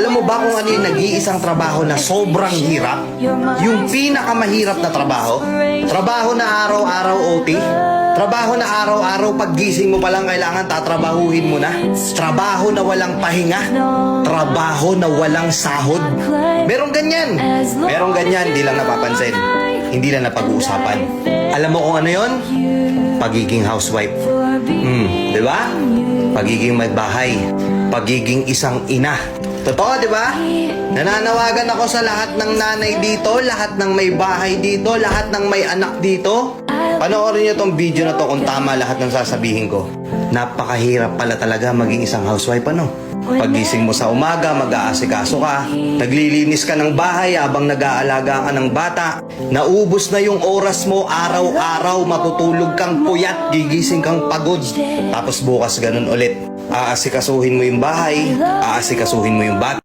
Alam mo ba kung ano yung nag-iisang trabaho na sobrang hirap? Yung pinakamahirap na trabaho? Trabaho na araw-araw OT? Trabaho na araw-araw paggising mo pa lang kailangan tatrabahuhin mo na? Trabaho na walang pahinga? Trabaho na walang sahod? Merong ganyan. Merong ganyan, di lang napapansin. Hindi lang napag-uusapan. Alam mo kung ano yon? Pagiging housewife. Hmm, di ba? Pagiging may bahay. Pagiging isang ina. Totoo, di ba? Nananawagan ako sa lahat ng nanay dito, lahat ng may bahay dito, lahat ng may anak dito. Panoorin niyo tong video na to kung tama lahat ng sasabihin ko. Napakahirap pala talaga maging isang housewife, ano? Pagising mo sa umaga, mag-aasikaso ka. Naglilinis ka ng bahay habang nag-aalaga ka ng bata. Naubos na yung oras mo araw-araw, matutulog kang puyat, gigising kang pagod. Tapos bukas ganun ulit. Aasikasuhin mo yung bahay, aasikasuhin mo yung bata.